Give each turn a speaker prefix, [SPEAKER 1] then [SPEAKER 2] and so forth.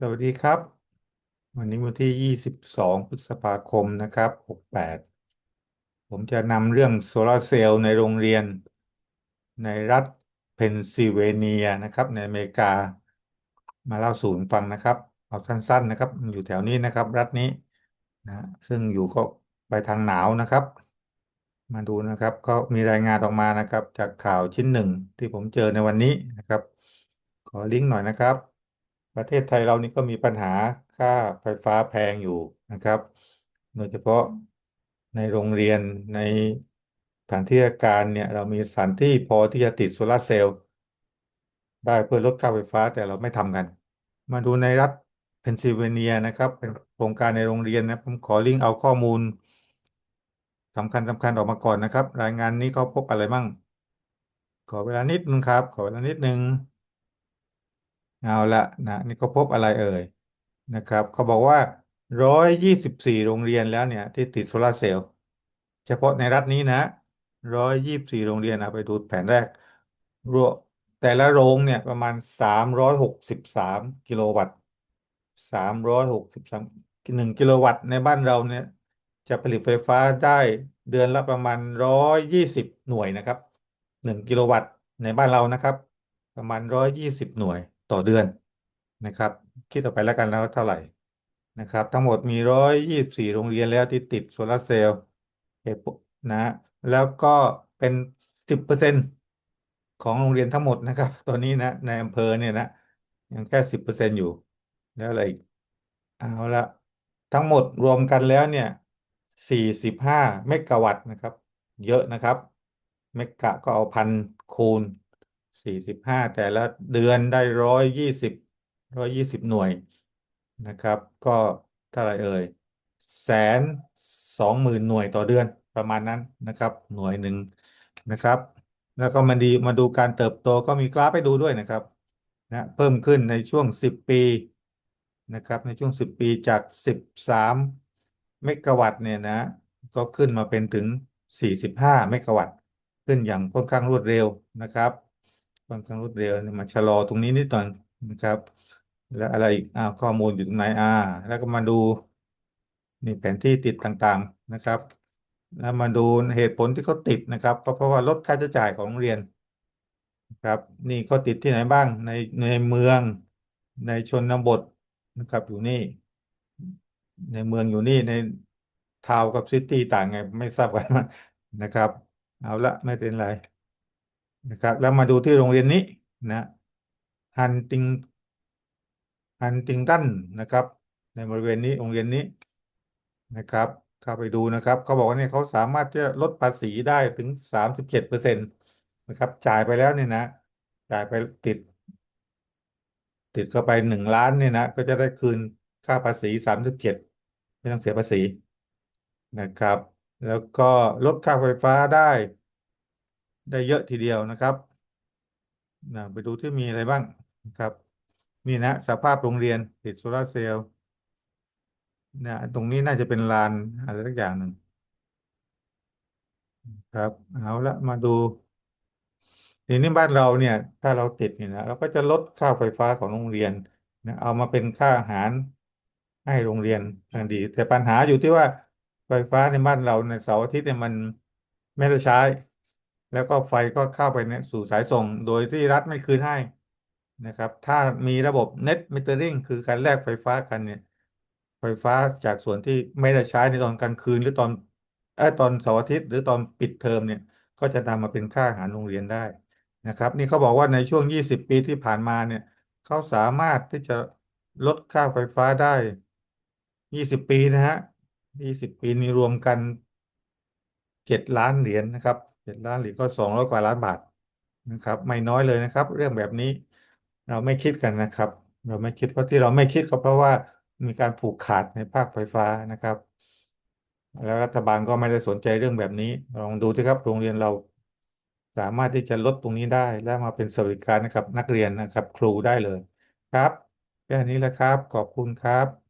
[SPEAKER 1] สวัสดีครับ วันนี้วันที่ยี่สิบสองพฤษภาคมนะครับหกแปดผมจะนำเรื่องโซลาร์เซลล์ในโรงเรียน ในรัฐเพนซิลเวเนียนะครับ ในอเมริกา มาเล่าสู่ฟังนะครับ เอาสั้นๆนะครับ อยู่แถวนี้นะครับ รัฐนี้นะซึ่งอยู่ก็ไปทางหนาวนะครับ มาดูนะครับ ก็มีรายงานออกมานะครับ จากข่าวชิ้นหนึ่งที่ผมเจอในวันนี้นะครับ ขอลิงก์หน่อยนะครับ ประเทศไทยเรานี่ก็มีปัญหาค่าไฟฟ้าแพงอยู่นะครับ โดยเฉพาะในโรงเรียนในสถานที่ราชการเนี่ยเรามีสถานที่พอที่จะติดโซลาร์เซลล์ได้เพื่อลดค่าไฟฟ้าแต่เราไม่ทำกัน มาดูในรัฐเพนซิลเวเนียนะครับ เป็นโครงการในโรงเรียนนะผมขอลิงก์เอาข้อมูลสำคัญสำคัญออกมาก่อนนะครับ รายงานนี้เขาพบอะไรมั่ง ขอเวลานิดนึงครับ ขอเวลานิดนึง เอาละนะนี่เขาพบอะไรเอ่ยนะครับเขาบอกว่าร้อยยี่สิบสี่โรงเรียนแล้วเนี่ย ที่ติดโซลาร์เซลล์เฉพาะในรัฐนี้นะร้อยยี่สิบสี่โรงเรียนเอาไปดูแผนแรกรวมแต่ละโรงเนี่ยประมาณสามร้อยหกสิบสามกิโลวัตต์สามร้อยหกสิบสามหนึ่งกิโลวัตต์ในบ้านเราเนี่ย จะผลิตไฟฟ้าได้เดือนละประมาณร้อยยี่สิบหน่วยนะครับหนึ่งกิโลวัตต์ในบ้านเรานะครับ ประมาณร้อยยี่สิบหน่วย ต่อเดือนนะครับ คิดออไปแล้วกันแล้วเท่าไหร่นะครับ ทั้งหมดมีร้อยยี่สิบสี่โรงเรียนแล้วที่ติดโซลาร์เซลล์นะ แล้วก็เป็นสิบเปอร์เซ็นต์ของโรงเรียนทั้งหมดนะครับ ตอนนี้นะในอำเภอเนี่ยนะยังแค่สิบเปอร์เซ็นต์อยู่ แล้วอะไรอีกเอาละทั้งหมดรวมกันแล้วเนี่ยสี่สิบห้าเมกะวัตต์นะครับ เยอะนะครับ เมกะก็เอาพันคูณ สี่สิบห้าแต่ละเดือนได้ร้อยยี่สิบร้อยยี่สิบหน่วยนะครับ ก็เท่าไรเอ่ยแสนสองหมื่นหน่วยต่อเดือนประมาณนั้นนะครับ หน่วยหนึ่งนะครับ แล้วก็มาดีมาดูการเติบโตก็มีกราฟให้ดูด้วยนะครับนะเพิ่มขึ้นในช่วงสิบปีนะครับ ในช่วงสิบปีจากสิบสามเมกะวัตต์เนี่ยนะ ก็ขึ้นมาเป็นถึงสี่สิบห้าเมกะวัตต์ขึ้นอย่างค่อนข้างรวดเร็วนะครับ ค่อนข้างรวดเร็วมาชะลอตรงนี้นิดหน่อยนะครับ แล้วอะไรอีกอ่าข้อมูลอยู่ตรงไหนอ่า แล้วก็มาดูนี่แผนที่ติดต่างๆนะครับ แล้วมาดูเหตุผลที่เขาติดนะครับ ก็เพราะว่าลดค่าใช้จ่ายของโรงเรียนนะครับ นี่เขาติดที่ไหนบ้างในในเมืองในชนบทนะครับอยู่นี่ ในเมืองอยู่นี่ในทาวกับซิตี้ต่างไง ไม่ทราบกันนะครับ เอาละไม่เป็นไร นะครับ แล้วมาดูที่โรงเรียนนี้นะฮันติงฮันติงตันนะครับ ในบริเวณนี้โรงเรียนนี้นะครับเข้าไปดูนะครับเขาบอกว่าเนี่ยเขาสามารถที่จะลดภาษีได้ถึงสามสิบเจ็ดเปอร์เซ็นต์นะครับ จ่ายไปแล้วเนี่ยนะ จ่ายไปติด ติดเข้าไปหนึ่งล้านเนี่ยนะ ก็จะได้คืนค่าภาษีสามสิบเจ็ดไม่ต้องเสียภาษีนะครับ แล้วก็ลดค่าไฟฟ้าได้ ได้เยอะทีเดียวนะครับนะไปดูที่มีอะไรบ้างนะครับ นี่นะสภาพโรงเรียนติดโซลาเซลล์นะตรงนี้น่าจะเป็นลานอะไรสักอย่างหนึ่งครับเอาละมาดูทีนี้บ้านเราเนี่ย ถ้าเราติดเนี่ยนะเราก็จะลดค่าไฟฟ้าของโรงเรียนนะเอามาเป็นค่าอาหารให้โรงเรียนทางดี แต่ปัญหาอยู่ที่ว่าไฟฟ้าในบ้านเราในเสาร์อาทิตย์เนี่ยมันไม่ได้ใช้ แล้วก็ไฟก็เข้าไปเนี่ยสู่สายส่ง โดยที่รัฐไม่คืนให้นะครับ ถ้ามีระบบ net metering คือการแลกไฟฟ้ากันเนี่ย ไฟฟ้าจากส่วนที่ไม่ได้ใช้ในตอนกลางคืนหรือตอนเออตอนเสาร์อาทิตย์ หรือตอนปิดเทอมเนี่ย ก็จะนำมาเป็นค่าอาหารโรงเรียนได้นะครับ นี่เขาบอกว่าในช่วง 20 ปีที่ผ่านมาเนี่ยเขาสามารถที่จะลดค่าไฟฟ้าได้ 20 ปีนะฮะ 20 ปีนี้รวมกันเจ็ดล้านเหรียญนะครับ เจ็ดล้านหรียญก็สองร้อยกว่าล้านบาทนะครับ ไม่น้อยเลยนะครับ เรื่องแบบนี้เราไม่คิดกันนะครับ เราไม่คิดเพราะที่เราไม่คิดก็เพราะว่ามีการผูกขาดในภาคไฟฟ้านะครับ แล้วรัฐบาลก็ไม่ได้สนใจเรื่องแบบนี้ลองดูที่ครับโรงเรียนเราสามารถที่จะลดตรงนี้ได้ และมาเป็นสวัสดิการนะครับนักเรียนนะครับ ครูได้เลยครับแค่นี้แหละครับ ขอบคุณครับ